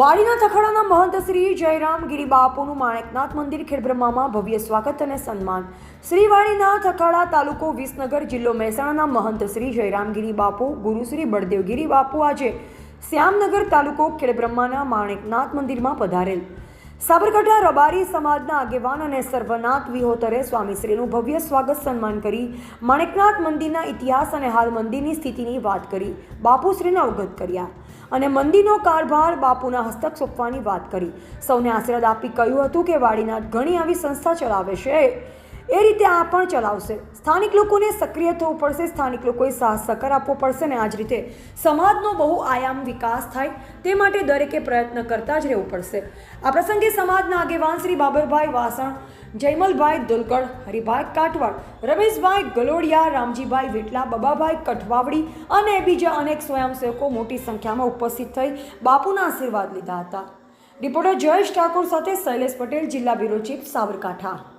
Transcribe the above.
વાડીના તખડાના મહંત શ્રી જયરામ ગિરી બાપુનું માણેકનાથ મંદિર ખેડબ્રહ્મામાં ભવ્ય સ્વાગત અને સન્માન. શ્રી વાડીના થખાડા તાલુકો વિસનગર જિલ્લો મહેસાણાના મહંત શ્રી જયરામગીરી બાપુ ગુરુ શ્રી બળદેવગીરી બાપુ આજે શ્યામનગર તાલુકો ખેડબ્રહ્માના માણેકનાથ મંદિરમાં પધારેલ. સાબરકાંઠા રબારી સમાજના આગેવાન અને સર્વનાથ વિહોતરે સ્વામીશ્રીનું ભવ્ય સ્વાગત સન્માન કરી માણેકનાથ મંદિરના ઇતિહાસ અને હાલ મંદિરની સ્થિતિની વાત કરી, બાપુશ્રીને અવગત કર્યા અને મંદિરનો કારભાર બાપુના હસ્તક સોંપવાની વાત કરી. સૌને આશીર્વાદ આપી કહ્યું હતું કે વાડીનાથ ઘણી આવી સંસ્થા ચલાવે છે. એ રીતે આ પણ ચલાવશે. સ્થાનિક લોકોને સક્રિય થવું પડશે, સ્થાનિક લોકોએ સાહસ સહકાર આપવો પડશે ને આ જ રીતે સમાજનો બહુ આયામ વિકાસ થાય તે માટે દરેકે પ્રયત્ન કરતા જ રહેવું પડશે. આ પ્રસંગે સમાજના આગેવાન શ્રી બાબરભાઈ વાસણ, જયમલભાઈ દુલગડ હરિભાઈ કાટવાડ રમેશભાઈ ગલોડિયા, રામજીભાઈ વિટલા, બબાભાઈ કઠવાવડી અને બીજા અનેક સ્વયંસેવકો મોટી સંખ્યામાં ઉપસ્થિત થઈ બાપુના આશીર્વાદ લીધા હતા. રિપોર્ટર જયેશ ઠાકોર સાથે શૈલેષ પટેલ, જિલ્લા બ્યુરો ચીફ સાબરકાંઠા.